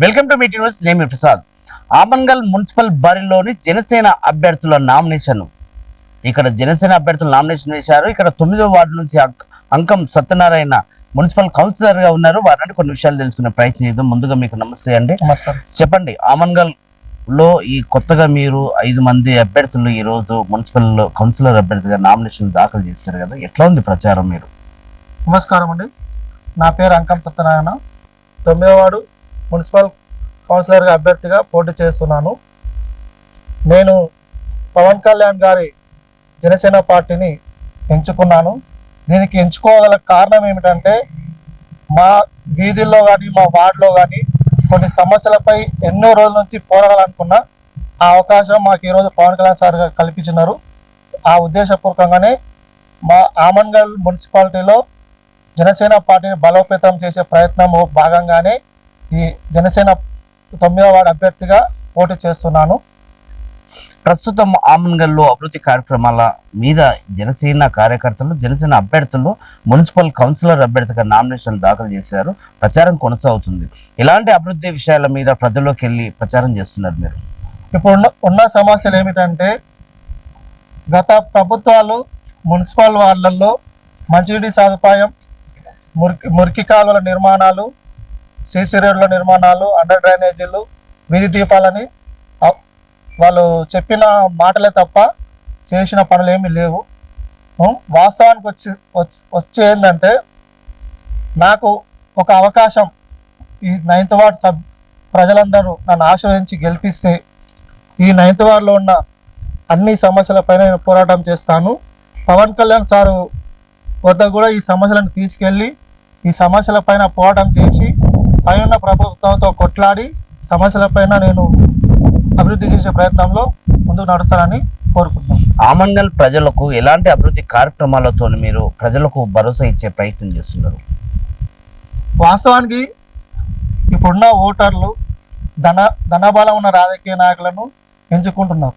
Welcome to మీటి news నేను మీ ప్రసాద్. ఆమన్గల్ మున్సిపల్ బరిలోని జనసేన అభ్యర్థుల నామినేషన్ ఇక్కడ జనసేన అభ్యర్థులు నామినేషన్ వేశారు. ఇక్కడ తొమ్మిదో వార్డు నుంచి అంక- సత్యనారాయణ మున్సిపల్ కౌన్సిలర్గా ఉన్నారు. వారిని కొన్ని విషయాలు తెలుసుకునే ప్రయత్నం చేద్దాం. ముందుగా మీకు నమస్తే అండి. నమస్కారం. చెప్పండి ఆమన్గల్లో ఈ కొత్తగా మీరు ఐదు మంది అభ్యర్థులు ఈ రోజు మున్సిపల్ కౌన్సిలర్ అభ్యర్థిగా నామినేషన్ దాఖలు చేశారు కదా. ఎట్లా ఉంది ప్రచారం మీరు? నమస్కారం అండి. నా పేరు అంకం సత్యనారాయణ. తొమ్మిదవ వార్డు మున్సిపల్ కౌన్సిలర్గా అభ్యర్థిగా పోటీ చేస్తున్నాను. నేను పవన్ కళ్యాణ్ గారి జనసేన పార్టీని ఎంచుకున్నాను. దీనికి ఎంచుకోగల కారణం ఏమిటంటే మా వీధుల్లో కానీ మా వార్డులో కానీ కొన్ని సమస్యలపై ఎన్నో రోజుల నుంచి పోరాడాలనుకున్న ఆ అవకాశం మాకు ఈరోజు పవన్ కళ్యాణ్ సార్ గారు కల్పించినారు. ఆ ఉద్దేశపూర్వకంగానే మా ఆమన్గల్ మున్సిపాలిటీలో జనసేన పార్టీని బలోపేతం చేసే ప్రయత్నం భాగంగానే ఈ జనసేన తొమ్మిదవ వార్డు అభ్యర్థిగా పోటీ చేస్తున్నాను. ప్రస్తుతం ఆమన్గల్లో అభివృద్ధి కార్యక్రమాల మీద జనసేన కార్యకర్తలు జనసేన అభ్యర్థులు మున్సిపల్ కౌన్సిలర్ అభ్యర్థిగా నామినేషన్ దాఖలు చేశారు. ప్రచారం కొనసాగుతుంది. ఇలాంటి అభివృద్ధి విషయాల మీద ప్రజల్లోకి వెళ్ళి ప్రచారం చేస్తున్నారు మీరు. ఇప్పుడు ఉన్న ఉన్న సమస్యలు ఏమిటంటే గత ప్రభుత్వాలు మున్సిపల్ వార్డులలో మంచినీటి సదుపాయం మురికి మురికి కాలువల నిర్మాణాలు సీసీ రోడ్ల నిర్మాణాలు అండర్ డ్రైనేజీలు వీధి దీపాలని అ- వాళ్ళు చెప్పిన మాటలే తప్ప చేసిన పనులు ఏమీ లేవు వాస్తవానికి వచ్చి వచ్చి- ఏంటంటే నాకు ఒక అవకాశం ఈ నైన్త్ వార్డ్ సబ్ ప్రజలందరూ నన్ను ఆశ్రయించి గెలిపిస్తే ఈ నైన్త్ వార్డులో ఉన్న అన్ని సమస్యలపైన నేను పోరాటం చేస్తాను. పవన్ కళ్యాణ్ సారు వద్ద కూడా ఈ సమస్యలను తీసుకెళ్ళి ఈ సమస్యలపైన పోరాటం చేసి పైన ప్రభుత్వంతో కొట్లాడి సమస్యలపైన నేను అభివృద్ధి చేసే ప్రయత్నంలో ముందుకు నడుస్తానని కోరుకుంటున్నాను. ఆమన్గల్ ప్రజలకు ఎలాంటి అభివృద్ధి కార్యక్రమాలతో మీరు ప్రజలకు భరోసా ఇచ్చే ప్రయత్నం చేస్తున్నారు? వాస్తవానికి ఇప్పుడున్న ఓటర్లు ధన ధనబలం ఉన్న రాజకీయ నాయకులను ఎంచుకుంటున్నారు.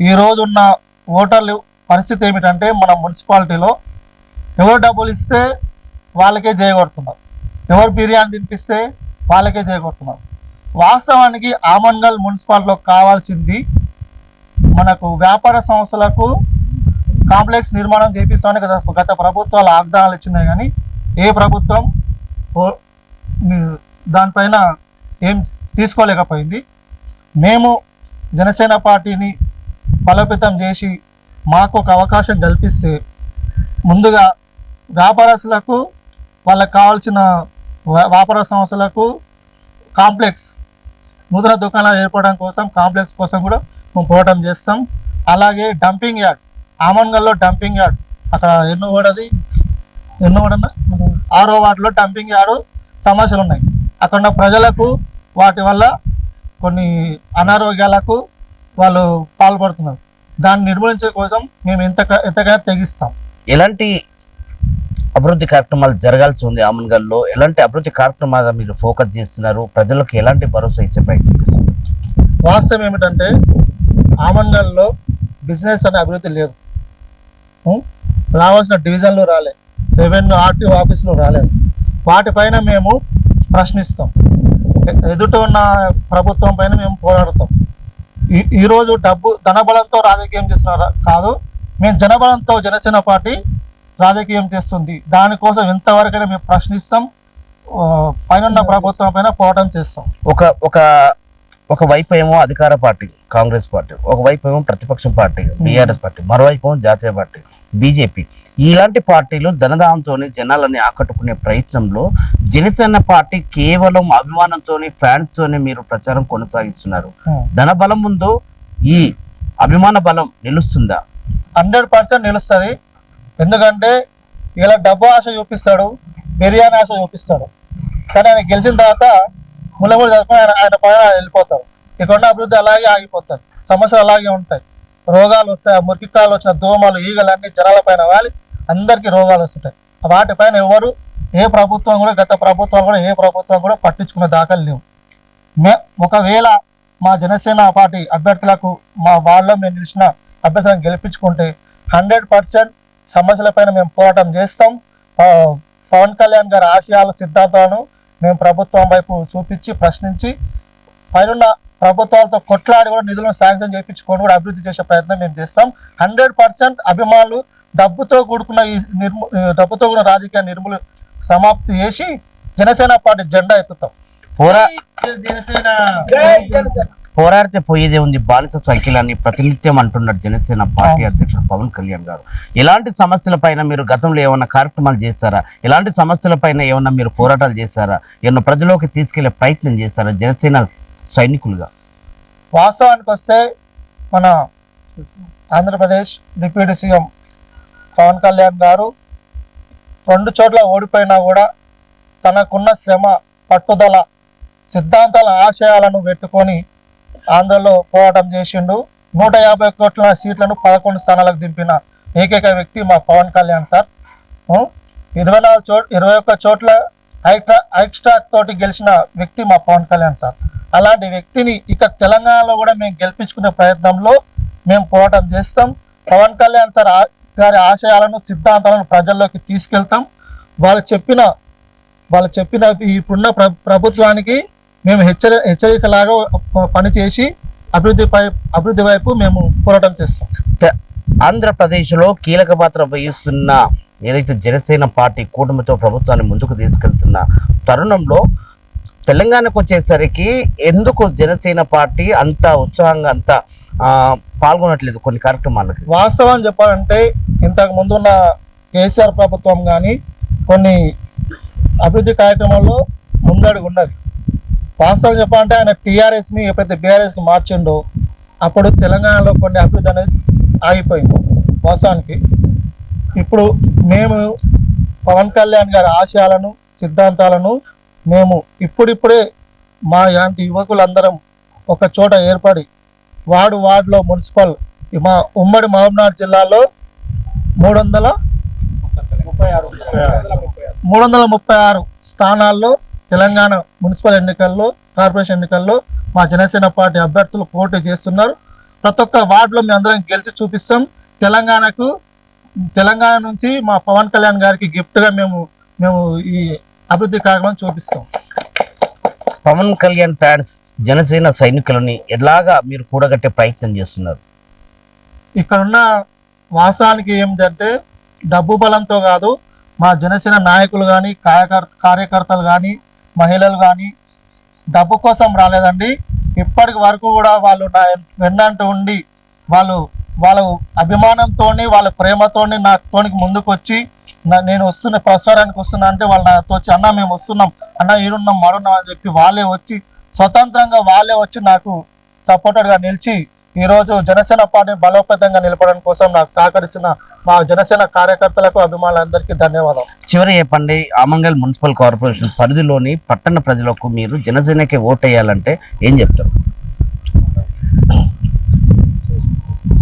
ఈ రోజు ఉన్న ఓటర్లు పరిస్థితి ఏమిటంటే మన మున్సిపాలిటీలో ఎవరు డబ్బులు ఇస్తే వాళ్ళకే చేయగొడుతున్నారు ఎవరు బిర్యానీ తినిపిస్తే వాళ్ళకే చేకూరుతున్నారు. వాస్తవానికి ఆమన్గల్ మున్సిపాలిటీలో కావాల్సింది మనకు వ్యాపార సంస్థలకు కాంప్లెక్స్ నిర్మాణం చేపిస్తామని గత గత ప్రభుత్వాలు వాగ్దానాలు ఇచ్చినాయి కానీ ఏ ప్రభుత్వం ఓ- దానిపైన ఏం తీసుకోలేకపోయింది. మేము జనసేన పార్టీని బలోపేతం చేసి మాకు ఒక అవకాశం కల్పిస్తే ముందుగా వ్యాపారస్తులకు వాళ్ళకు కావాల్సిన వ్యాపార వ్యాపార సంస్థలకు కాంప్లెక్స్ నూతన దుకాణాలు ఏర్పడడం కోసం కాంప్లెక్స్ కోసం కూడా మేము పోరాటం చేస్తాం. అలాగే డంపింగ్ యార్డ్ ఆమన్గల్లో డంపింగ్ యార్డ్ అక్కడ ఎన్నో అది? ఎన్నో కూడా ఆరో వాటిలో డంపింగ్ యార్డ్ సమస్యలు ఉన్నాయి. అక్కడ ఉన్న ప్రజలకు వాటి వల్ల కొన్ని అనారోగ్యాలకు వాళ్ళు పాల్పడుతున్నారు. దాన్ని నిర్మూలించే కోసం మేము ఎంత ఎంతకైనా తెగిస్తాం. ఎలాంటి అభివృద్ధి కార్యక్రమాలు జరగాల్సి ఉంది ఆమన్గల్లో ఎలాంటి అభివృద్ధి కార్యక్రమాలు మీరు ఫోకస్ చేస్తున్నారు? ప్రజలకు ఎలాంటి భరోసా ఇచ్చే ప్రయత్నం చేస్తున్నారు? వాస్తవం ఏమిటంటే ఆమన్గల్లో బిజినెస్ అనే అభివృద్ధి లేదు. రావాల్సిన డివిజన్లు రాలే. రెవెన్యూ ఆర్టీఓ ఆఫీసులు రాలేదు వాటిపైన మేము ప్రశ్నిస్తాం. ఎదుట ఉన్న ప్రభుత్వం పైన మేము పోరాడతాం. ఈ- ఈరోజు డబ్బు ధనబలంతో రాజకీయం చేస్తున్నారు కాదు మేము జనబలంతో జనసేన పార్టీ రాజకీయం చేస్తుంది. దానికోసం ఎంతవరకైనా మేము ప్రశ్నిస్తాం. పైన ఉన్న ప్రభుత్వం పైన పోరాటం చేస్తాం. ఒక ఒక ఒక వైపు ఏమో అధికార పార్టీ కాంగ్రెస్ పార్టీ ఒక వైపు ఏమో ప్రతిపక్షం పార్టీ బీఆర్ఎస్ పార్టీ మరోవైపు ఏమో జాతీయ పార్టీ బీజేపీ. ఇలాంటి పార్టీలు ధనదాహంతో జనాలని ఆకట్టుకునే ప్రయత్నంలో జనసేన పార్టీ కేవలం అభిమానంతో ఫ్యాన్స్ తోనే మీరు ప్రచారం కొనసాగిస్తున్నారు. ఉం. ధన బలం ముందు ఈ అభిమాన బలం నిలుస్తుందా? హండ్రెడ్ పర్సెంట్ నిలుస్తుంది. ఎందుకంటే ఇలా డబ్బు ఆశ చూపిస్తాడు బిర్యానీ ఆశ చూపిస్తాడు. కానీ ఆయన గెలిచిన తర్వాత ముళ్ళముళ్ళు చదువుకుని ఆయన ఆయన పైన వెళ్ళిపోతాడు. ఇక్కడ అభివృద్ధి అలాగే ఆగిపోతుంది సమస్యలు అలాగే ఉంటాయి. రోగాలు వస్తాయి ఆ మురికికాలు వచ్చిన దోమలు ఈగలు అన్ని జనాల పైన వాలి అందరికీ రోగాలు వస్తుంటాయి. వాటిపైన ఎవరు ఏ ప్రభుత్వం కూడా గత ప్రభుత్వం కూడా ఏ ప్రభుత్వం కూడా పట్టించుకునే దాఖలు లేవు. మే ఒకవేళ మా జనసేన పార్టీ అభ్యర్థులకు మా వాళ్ళ మేము నిలిచిన అభ్యర్థులను గెలిపించుకుంటే హండ్రెడ్ పర్సెంట్ సమస్యలపైన మేము పోరాటం చేస్తాం. పవన్ కళ్యాణ్ గారి ఆశయాల సిద్ధాంతాలను మేము ప్రభుత్వం వైపు చూపించి ప్రశ్నించి పైన ప్రభుత్వాలతో కొట్లాడి కూడా నిధులను శాంక్షన్ చేయించుకొని కూడా అభివృద్ధి చేసే ప్రయత్నం మేము చేస్తాం. హండ్రెడ్ పర్సెంట్ అభిమానులు డబ్బుతో కూడుకున్న ఈ నిర్ము డబ్బుతో కూడిన రాజకీయ నిర్మూల సమాప్తి చేసి జనసేన పార్టీ జెండా ఎత్తుతాం. పోరా. జనసేన! పోరాడితే పోయేదే ఉంది. బానిస సైకిల్ అని ప్రతినిత్యం అంటున్నారు జనసేన పార్టీ అధ్యక్షుడు పవన్ కళ్యాణ్ గారు. ఎలాంటి సమస్యల పైన మీరు గతంలో ఏమైనా కార్యక్రమాలు చేశారా? ఎలాంటి సమస్యల పైన ఏమన్నా మీరు పోరాటాలు చేశారా? ఏమన్నా ప్రజలోకి తీసుకెళ్ళే ప్రయత్నం చేశారా జనసేన సైనికులుగా? వాస్తవానికి వస్తే మన ఆంధ్రప్రదేశ్ డిప్యూటీ సీఎం పవన్ కళ్యాణ్ గారు రెండు చోట్ల ఓడిపోయినా కూడా తనకున్న శ్రమ పట్టుదల సిద్ధాంతాల ఆశయాలను పెట్టుకొని ఆంధ్రలో పోరాటం చేసిండు. నూట యాభై కోట్ల సీట్లను పదకొండు స్థానాలకు దింపిన ఏకైక వ్యక్తి మా పవన్ కళ్యాణ్ సార్. ఇరవై నాలుగు చోట్ ఇరవై ఒక్క చోట్ల హైట్రా హైట్రాక్ తోటి గెలిచిన వ్యక్తి మా పవన్ కళ్యాణ్ సార్. అలాంటి వ్యక్తిని ఇక తెలంగాణలో కూడా మేము గెలిపించుకునే ప్రయత్నంలో మేము పోరాటం చేస్తాం. పవన్ కళ్యాణ్ సార్ గారి ఆశయాలను సిద్ధాంతాలను ప్రజల్లోకి తీసుకెళ్తాం. వాళ్ళు చెప్పిన వాళ్ళు చెప్పిన ఇప్పుడున్న ప్ర ప్రభుత్వానికి మేము హెచ్చరి హెచ్చరికలాగా పనిచేసి అభివృద్ధిపై అభివృద్ధి వైపు మేము పోరాటం చేస్తాం. ఆంధ్రప్రదేశ్లో కీలక పాత్ర వహిస్తున్న ఏదైతే జనసేన పార్టీ కూటమితో ప్రభుత్వాన్ని ముందుకు తీసుకెళ్తున్న తరుణంలో తెలంగాణకు వచ్చేసరికి ఎందుకు జనసేన పార్టీ అంత ఉత్సాహంగా అంత పాల్గొనట్లేదు కొన్ని కార్యక్రమాలకి? వాస్తవం చెప్పాలంటే ఇంతకు ముందున్న కేసీఆర్ ప్రభుత్వం కానీ కొన్ని అభివృద్ధి కార్యక్రమాల్లో ముందడుగు ఉన్నది వాస్తవం చెప్పాలంటే ఆయన టీఆర్ఎస్ని ఎప్పుడైతే బీఆర్ఎస్కి మార్చిండో అప్పుడు తెలంగాణలో కొన్ని అభివృద్ధి అనేది ఆగిపోయింది వాస్తవానికి. ఇప్పుడు మేము పవన్ కళ్యాణ్ గారి ఆశయాలను సిద్ధాంతాలను మేము ఇప్పుడిప్పుడే మా లాంటి యువకులందరం ఒక చోట ఏర్పడి వార్డు వార్డులో మున్సిపల్ మా ఉమ్మడి మహబూబ్నగర్ జిల్లాలో మూడు వందల మూడు వందల ముప్పై ఆరు స్థానాల్లో తెలంగాణ మున్సిపల్ ఎన్నికల్లో కార్పొరేషన్ ఎన్నికల్లో మా జనసేన పార్టీ అభ్యర్థులు పోటీ చేస్తున్నారు. ప్రతి ఒక్క వార్డులో మేము అందరం గెలిచి చూపిస్తాం. తెలంగాణకు తెలంగాణ నుంచి మా పవన్ కళ్యాణ్ గారికి గిఫ్ట్గా మేము మేము ఈ అభివృద్ధి కార్యక్రమం చూపిస్తాం. పవన్ కళ్యాణ్ ఫ్యాన్స్ జనసేన సైనికులని ఎలాగా మీరు కూడగట్టే ప్రయత్నం చేస్తున్నారు? ఇక్కడున్న వాస్తవానికి ఏమిటంటే డబ్బు బలంతో కాదు మా జనసేన నాయకులు కానీ కార్యకర్త కార్యకర్తలు కానీ మహిళలు కానీ డబ్బు కోసం రాలేదండి. ఇప్పటి వరకు కూడా వాళ్ళు నా వెన్నంటూ ఉండి వాళ్ళు వాళ్ళ అభిమానంతోని వాళ్ళ ప్రేమతోని నాతోనికి ముందుకు వచ్చి నేను వస్తున్న ప్రచారానికి వస్తున్నా అంటే వాళ్ళు నాతో వచ్చి అన్న మేము వస్తున్నాం. అన్న ఈడున్నాం మరున్నాం అని చెప్పి వాళ్ళే వచ్చి స్వతంత్రంగా వాళ్ళే వచ్చి నాకు సపోర్టర్గా నిలిచి ఈరోజు జనసేన పార్టీని బలోపేతంగా నిలపడం కోసం నాకు సహకరిస్తున్న మా జనసేన కార్యకర్తలకు అభిమానులందరికీ ధన్యవాదాలు. చివరి చెప్పండి ఆమంగల్ మున్సిపల్ కార్పొరేషన్ పరిధిలోని పట్టణ ప్రజలకు మీరు జనసేనకి ఓటేయాలంటే ఏం చెప్తారు?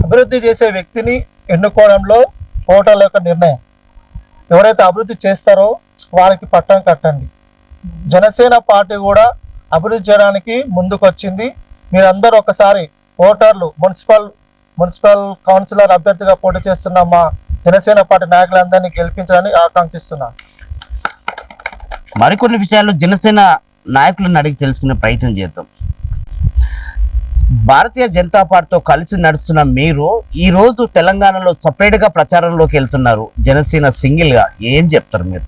అభివృద్ధి చేసే వ్యక్తిని ఎన్నుకోవడంలో ఓటర్ల యొక్క నిర్ణయం. ఎవరైతే అభివృద్ధి చేస్తారో వారికి పట్టం కట్టండి. జనసేన పార్టీ కూడా అభివృద్ధి చేయడానికి ముందుకు వచ్చింది మీరందరూ ఒకసారి ఓటర్లు మున్సిపల్ మున్సిపల్ కౌన్సిలర్ అభ్యర్థిగా పోటీ చేస్తున్న మా జనసేన పార్టీ నాయకులందరినీ గెలిపించాలని ఆకాంక్షిస్తున్నాను మరికొన్ని విషయాలు జనసేన నాయకులను అడిగి తెలుసుకునే ప్రయత్నం చేద్దాం. భారతీయ జనతా పార్టీతో కలిసి నడుస్తున్న మీరు ఈ రోజు తెలంగాణలో సపరేట్గా ప్రచారంలోకి వెళ్తున్నారు. జనసేన సింగిల్గా ఏం చెప్తారు మీరు?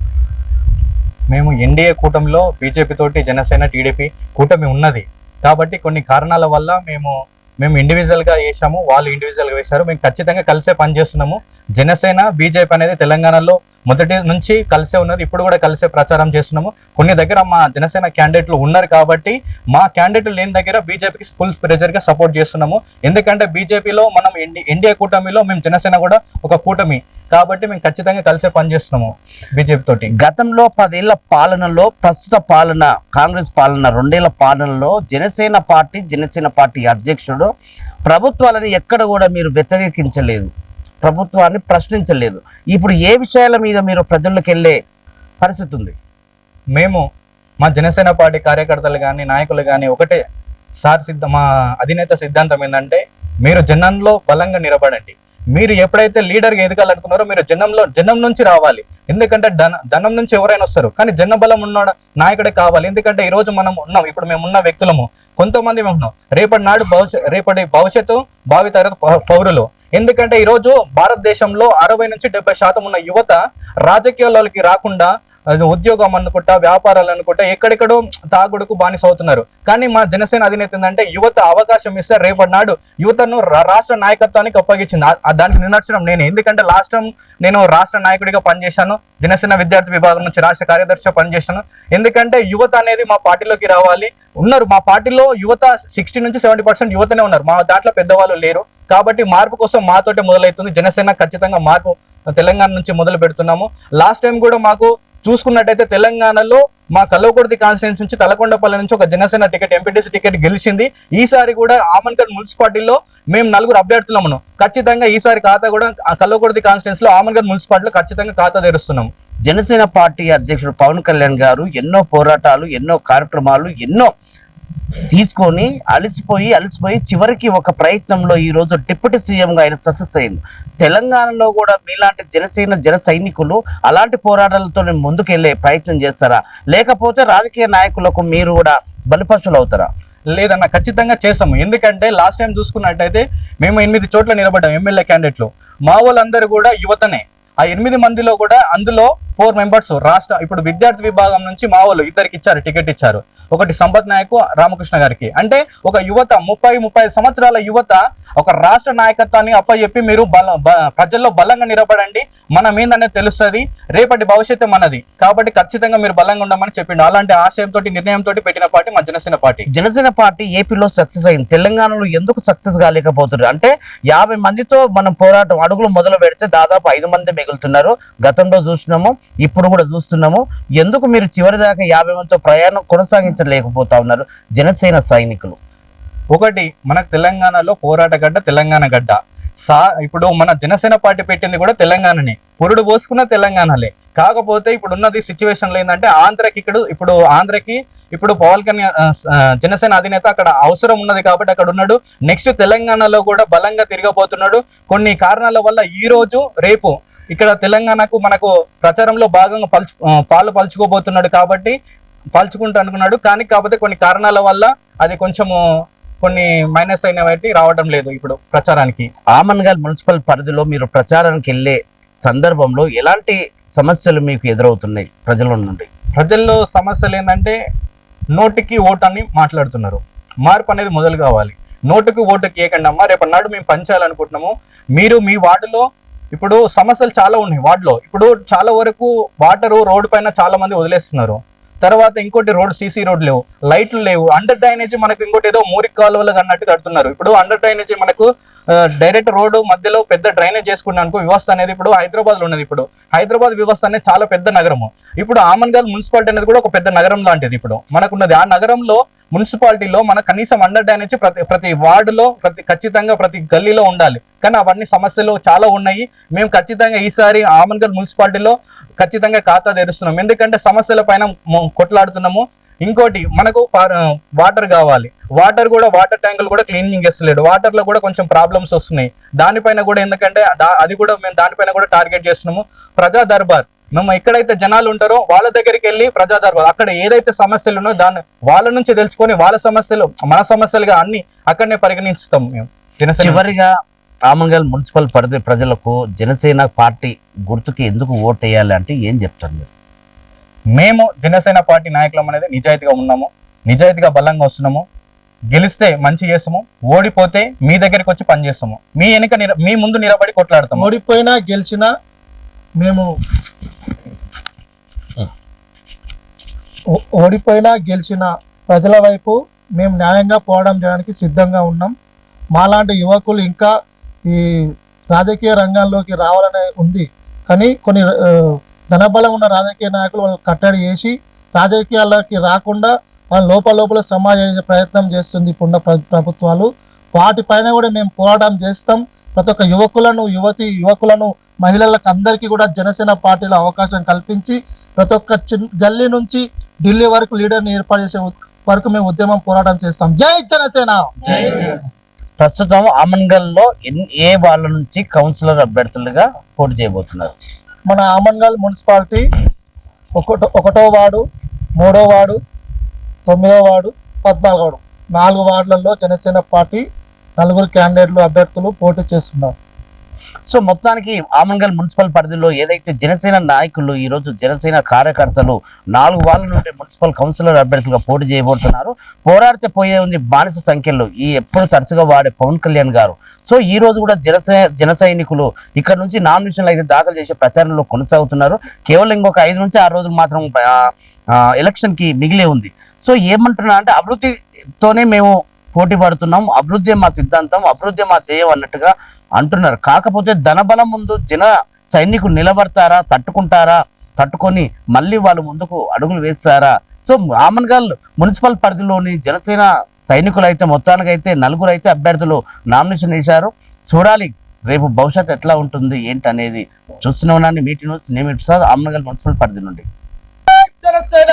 మేము ఎన్డీఏ కూటమిలో బీజేపీ తోటి జనసేన టీడీపీ కూటమి ఉన్నది. కాబట్టి కొన్ని కారణాల వల్ల మేము మేము ఇండివిజువల్గా వేసాము వాళ్ళు ఇండివిజువల్గా వేశారు. మేము ఖచ్చితంగా కలిసే పనిచేస్తున్నాము జనసేన బీజేపీ అనేది తెలంగాణలో మొదటి నుంచి కలిసే ఉన్నారు ఇప్పుడు కూడా కలిసే ప్రచారం చేస్తున్నాము. కొన్ని దగ్గర మా జనసేన క్యాండిడేట్లు ఉన్నారు కాబట్టి మా క్యాండిడేట్లు లేని దగ్గర బీజేపీకి ఫుల్ ప్రెజర్గా సపోర్ట్ చేస్తున్నాము. ఎందుకంటే బీజేపీలో మనం ఎన్డీఏ కూటమిలో మేము జనసేన కూడా ఒక కూటమి కాబట్టి మేము ఖచ్చితంగా కలిసే పనిచేస్తున్నాము బీజేపీ తోటి. గతంలో పదేళ్ళ పాలనలో ప్రస్తుత పాలన కాంగ్రెస్ పాలన రెండేళ్ళ పాలనలో జనసేన పార్టీ జనసేన పార్టీ అధ్యక్షుడు ప్రభుత్వాలని ఎక్కడ కూడా మీరు వ్యతిరేకించలేదు. ప్రభుత్వాన్ని ప్రశ్నించలేదు. ఇప్పుడు ఏ విషయాల మీద మీరు ప్రజల్లోకి వెళ్ళే పరిస్థితి ఉంది? మేము మా జనసేన పార్టీ కార్యకర్తలు కానీ నాయకులు కానీ ఒకటే సార్ సిద్ధ మా అధినేత సిద్ధాంతం ఏంటంటే మీరు జనంలో బలంగా నిలబడండి. మీరు ఎప్పుడైతే లీడర్గా ఎదగాలనుకున్నారో మీరు జనంలో జనం నుంచి రావాలి. ఎందుకంటే ధన ధనం నుంచి ఎవరైనా వస్తారు. కానీ జన బలం ఉన్న నాయకుడే కావాలి. ఎందుకంటే ఈ రోజు మనం ఉన్నాం. ఇప్పుడు మేము ఉన్న వ్యక్తులము. కొంతమంది మేము ఉన్నాం. రేపటి నాడు భవిష్యత్ రేపటి భవిష్యత్తు భావితర పౌ- పౌరులు. ఎందుకంటే ఈ రోజు భారతదేశంలో అరవై నుంచి డెబ్బై శాతం ఉన్న యువత రాజకీయాలకి రాకుండా ఉద్యోగం అనుకుంటా వ్యాపారాలు అనుకుంటా ఎక్కడెక్కడో తాగుడుకు బానిస అవుతున్నారు కానీ మా జనసేన అధినేత ఏంటంటే యువత అవకాశం ఇస్తే రేపటి నాడు యువతను రా- రాష్ట్ర నాయకత్వానికి అప్పగించింది. దానికి నిదర్శనం నేను. ఎందుకంటే లాస్ట్ నేను రాష్ట్ర నాయకుడిగా పనిచేశాను. జనసేన విద్యార్థి విభాగం నుంచి రాష్ట్ర కార్యదర్శిగా పనిచేశాను. ఎందుకంటే యువత అనేది మా పార్టీలోకి రావాలి. ఉన్నారు. మా పార్టీలో యువత సిక్స్టీ నుంచి సెవెంటీ పర్సెంట్ యువతనే ఉన్నారు. మా దాంట్లో పెద్దవాళ్ళు లేరు. కాబట్టి మార్పు కోసం మాతోటే మొదలవుతుంది. జనసేన ఖచ్చితంగా మార్పు తెలంగాణ నుంచి మొదలు పెడుతున్నాము. లాస్ట్ టైం కూడా మాకు చూసుకున్నట్టయితే తెలంగాణలో మా కల్లకుర్తి కాన్స్టిట్యూన్సీ నుంచి తలకొండపల్లి నుంచి ఒక జనసేన టికెట్ ఎంపీటీసీ టికెట్ గెలిచింది. ఈసారి కూడా ఆమన్కర్ మున్సిపాలిటీలో మేము నలుగురు అభ్యర్థులమును. ఖచ్చితంగా ఈసారి ఖాతా కూడా ఆ కల్లకుర్తి కాన్స్టిట్యూన్సీలో ఆమన్కర్ మున్సిపాలిటీలో ఖచ్చితంగా ఖాతా తెరుస్తున్నాం జనసేన పార్టీ అధ్యక్షుడు పవన్ కళ్యాణ్ గారు ఎన్నో పోరాటాలు ఎన్నో కార్యక్రమాలు ఎన్నో తీసుకొని అలసిపోయి అలసిపోయి చివరికి ఒక ప్రయత్నంలో ఈ రోజు డిప్యూటీ సీఎం గా ఆయన సక్సెస్ అయ్యింది తెలంగాణలో కూడా మీలాంటి జనసేన జన సైనికులు అలాంటి పోరాటాలతో ముందుకెళ్ళే ప్రయత్నం చేస్తారా? లేకపోతే రాజకీయ నాయకులకు మీరు కూడా బలిపశులు అవుతారా? లేదన్న ఖచ్చితంగా చేస్తాము ఎందుకంటే లాస్ట్ టైం చూసుకున్నట్టయితే మేము ఎనిమిది చోట్ల నిలబడ్డాం ఎమ్మెల్యే క్యాండిడేట్లు మా వాళ్ళందరూ కూడా యువతనే. ఆ ఎనిమిది మందిలో కూడా అందులో ఫోర్ మెంబర్స్ రాష్ట్ర ఇప్పుడు విద్యార్థి విభాగం నుంచి మా వాళ్ళు ఇద్దరికి ఇచ్చారు టికెట్ ఇచ్చారు. ఒకటి సంపత్ నాయక్ రామకృష్ణ గారికి. అంటే ఒక యువత ముప్పై ముప్పై సంవత్సరాల యువత ఒక రాష్ట్ర నాయకత్వాన్ని అప్పచెప్పి మీరు బల బ- ప్రజల్లో బలంగా నిలబడండి. మన మీదనే తెలుస్తుంది. రేపటి భవిష్యత్తు మనది. కాబట్టి ఖచ్చితంగా మీరు బలంగా ఉండమని చెప్పిండు. అలాంటి ఆశయంతో నిర్ణయంతో పెట్టిన పార్టీ మా జనసేన పార్టీ. జనసేన పార్టీ ఏపీలో సక్సెస్ అయింది. తెలంగాణలో ఎందుకు సక్సెస్ కాలేకపోతున్నారు? అంటే యాభై మందితో మనం పోరాటం అడుగులు మొదలు పెడితే దాదాపు ఐదు మంది మిగులుతున్నారు. గతంలో చూసినాము ఇప్పుడు కూడా చూస్తున్నాము. ఎందుకు మీరు చివరి దాకా యాభై మందితో ప్రయాణం కొనసాగించలేకపోతా ఉన్నారు జనసేన సైనికులు? ఒకటి మనకు తెలంగాణలో పోరాట గడ్డ తెలంగాణ గడ్డ. సా ఇప్పుడు మన జనసేన పార్టీ పెట్టింది కూడా తెలంగాణనే. పురుడు పోసుకున్న తెలంగాణలే. కాకపోతే ఇప్పుడు ఉన్నది సిచ్యువేషన్లో ఏంటంటే ఆంధ్రకి ఇక్కడ ఇప్పుడు ఆంధ్రకి ఇప్పుడు పవన్ కళ్యాణ్ జనసేన అధినేత అక్కడ అవసరం ఉన్నది కాబట్టి అక్కడ ఉన్నాడు. నెక్స్ట్ తెలంగాణలో కూడా బలంగా తిరగబోతున్నాడు. కొన్ని కారణాల వల్ల ఈ రోజు రేపు ఇక్కడ తెలంగాణకు మనకు ప్రచారంలో భాగంగా పలుచు పాలు పలుచుకోబోతున్నాడు కాబట్టి పలుచుకుంటూ అనుకున్నాడు. కానీ కాకపోతే కొన్ని కారణాల వల్ల అది కొంచెము కొన్ని మైనస్ అయిన బట్టి రావడం లేదు ఇప్పుడు ప్రచారానికి. ఆమన్గల్ మున్సిపల్ పరిధిలో మీరు ప్రచారానికి వెళ్ళే సందర్భంలో ఎలాంటి సమస్యలు మీకు ఎదురవుతున్నాయి ప్రజల నుండి? ప్రజల్లో సమస్యలు ఏంటంటే నోటికి ఓటు అని మాట్లాడుతున్నారు. మార్పు అనేది మొదలు కావాలి. నోటుకి ఓటుకి ఏకండి అమ్మా రేపు నాడు మేము పంచాలనుకుంటున్నాము. మీరు మీ వార్డులో ఇప్పుడు సమస్యలు చాలా ఉన్నాయి వార్డులో. ఇప్పుడు చాలా వరకు వాటర్ రోడ్డు పైన చాలా మంది వదిలేస్తున్నారు. తర్వాత ఇంకోటి రోడ్ సీసీ రోడ్ లేవు. లైట్లు లేవు. అండర్ డ్రైనేజ్ మనకు ఇంకోటి ఏదో మూరికి కాలువలు అన్నట్టు కడుతున్నారు. ఇప్పుడు అండర్ డ్రైనేజీ మనకు డైరెక్ట్ రోడ్డు మధ్యలో పెద్ద డ్రైనేజ్ చేసుకున్నాను అనుకో వ్యవస్థ అనేది ఇప్పుడు హైదరాబాద్లో ఉన్నది ఇప్పుడు. హైదరాబాద్ వ్యవస్థ అనేది చాలా పెద్ద నగరము. ఇప్పుడు ఆమన్గల్ మున్సిపాలిటీ అనేది కూడా ఒక పెద్ద నగరం లాంటిది ఇప్పుడు. మనకున్నది. ఆ నగరంలో మున్సిపాలిటీలో మన కనీసం అండర్ డ్రైనేజ్ ప్రతి ప్రతి వార్డులో ప్రతి ఖచ్చితంగా ప్రతి గల్లీలో ఉండాలి. కానీ అవన్నీ సమస్యలు చాలా ఉన్నాయి. మేము ఖచ్చితంగా ఈసారి ఆమన్గర్ మున్సిపాలిటీలో ఖచ్చితంగా ఖాతా తెరుస్తున్నాం. ఎందుకంటే సమస్యల పైన కొట్లాడుతున్నాము. ఇంకోటి మనకు వాటర్ కావాలి. వాటర్ కూడా వాటర్ ట్యాంకులు కూడా క్లీనింగ్ చేస్తలేడు. వాటర్లో కూడా కొంచెం ప్రాబ్లమ్స్ వస్తున్నాయి. దానిపైన కూడా ఎందుకంటే దా- అది కూడా మేము దానిపైన కూడా టార్గెట్ చేస్తున్నాము. ప్రజా దర్బార్. మేము ఎక్కడైతే జనాలు ఉంటారో వాళ్ళ దగ్గరికి వెళ్ళి ప్రజా దర్బార్ అక్కడ ఏదైతే సమస్యలు ఉన్నాయో దాన్ని వాళ్ళ నుంచి తెలుసుకొని వాళ్ళ సమస్యలు మన సమస్యలుగా అన్ని అక్కడనే పరిగణిస్తాం మేము. చివరిగా ఆమన్గల్ మున్సిపల్ పరిధి ప్రజలకు జనసేన పార్టీ గుర్తుకి ఎందుకు ఓట్ వేయాలి అంటే ఏం చెప్తారు మీరు? మేము జనసేన పార్టీ నాయకులం అనేది నిజాయితీగా ఉన్నాము నిజాయితీగా బలంగా వస్తున్నాము గెలిస్తే మంచి చేస్తాము ఓడిపోతే మీ దగ్గరికి వచ్చి పనిచేస్తాము మీ వెనుక మీ ముందు నిలబడి కొట్లాడతాము. ఓడిపోయినా గెలిచినా మేము ఓడిపోయినా గెలిచిన ప్రజల వైపు మేము న్యాయంగా పోవడం చేయడానికి సిద్ధంగా ఉన్నాం. మాలాంటి యువకులు ఇంకా ఈ రాజకీయ రంగంలోకి రావాలనే ఉంది. కానీ కొన్ని ధనబలం ఉన్న రాజకీయ నాయకులు వాళ్ళు కట్టడి చేసి రాజకీయాల్లోకి రాకుండా వాళ్ళ లోపల లోపల సమాజం ప్రయత్నం చేస్తుంది ఇప్పుడున్న ప్ర- ప్రభుత్వాలు. వాటిపైన కూడా మేము పోరాటం చేస్తాం. ప్రతి ఒక్క యువకులను యువతి యువకులను మహిళలకు అందరికీ కూడా జనసేన పార్టీలో అవకాశం కల్పించి ప్రతి ఒక్క చిన్ గల్లీ నుంచి ఢిల్లీ వరకు లీడర్ని ఏర్పాటు చేసే వరకు మేము ఉద్యమం పోరాటం చేస్తాం. జై జనసేన! ప్రస్తుతం ఆమన్గల్లో ఎన్- ఏ వాళ్ళ నుంచి కౌన్సిలర్ అభ్యర్థులుగా పోటీ చేయబోతున్నారు? మన ఆమన్గల్ మున్సిపాలిటీ ఒకటో ఒకటో వార్డు మూడో వార్డు తొమ్మిదో వార్డు పద్నాలుగో వార్డు. నాలుగు వార్డులలో జనసేన పార్టీ నలుగురు క్యాండిడేట్లు అభ్యర్థులు పోటీ చేస్తున్నారు. సో మొత్తానికి ఆమన్గల్ మున్సిపల్ పరిధిలో ఏదైతే జనసేన నాయకులు ఈరోజు జనసేన కార్యకర్తలు నాలుగు వాళ్ళ నుండి మున్సిపల్ కౌన్సిలర్ అభ్యర్థులుగా పోటీ చేయబోతున్నారు. పోరాడితే పోయే ఉంది బానిస సంఖ్యలో ఈ ఎప్పుడు తరచుగా వాడే పవన్ కళ్యాణ్ గారు. సో ఈ రోజు కూడా జనసే జన సైనికులు ఇక్కడ నుంచి నామినేషన్లు అయితే దాఖలు చేసే ప్రచారంలో కొనసాగుతున్నారు. కేవలం ఇంకొక ఐదు నుంచి ఆరు రోజులు మాత్రం ఎలక్షన్కి మిగిలే ఉంది. సో ఏమంటున్నా అంటే అభివృద్ధితోనే మేము పోటీ పడుతున్నాం. అభివృద్ధి మా సిద్ధాంతం అభివృద్ధి మా ధ్యేయం అన్నట్టుగా అంటున్నారు. కాకపోతే ధనబలం ముందు జన సైనికులు నిలబడతారా తట్టుకుంటారా తట్టుకొని మళ్ళీ వాళ్ళు ముందుకు అడుగులు వేస్తారా? సో ఆమన్గల్ మున్సిపల్ పరిధిలోని జనసేన సైనికులు అయితే మొత్తానికైతే నలుగురు అయితే అభ్యర్థులు నామినేషన్ వేశారు. చూడాలి రేపు భవిష్యత్ ఎట్లా ఉంటుంది ఏంటి అనేది చూస్తూనే ఉన్నాను మీటి న్యూస్ నేను ప్రసాద్ ఆమన్గల్ మున్సిపల్ పరిధి నుండి. జనసేన!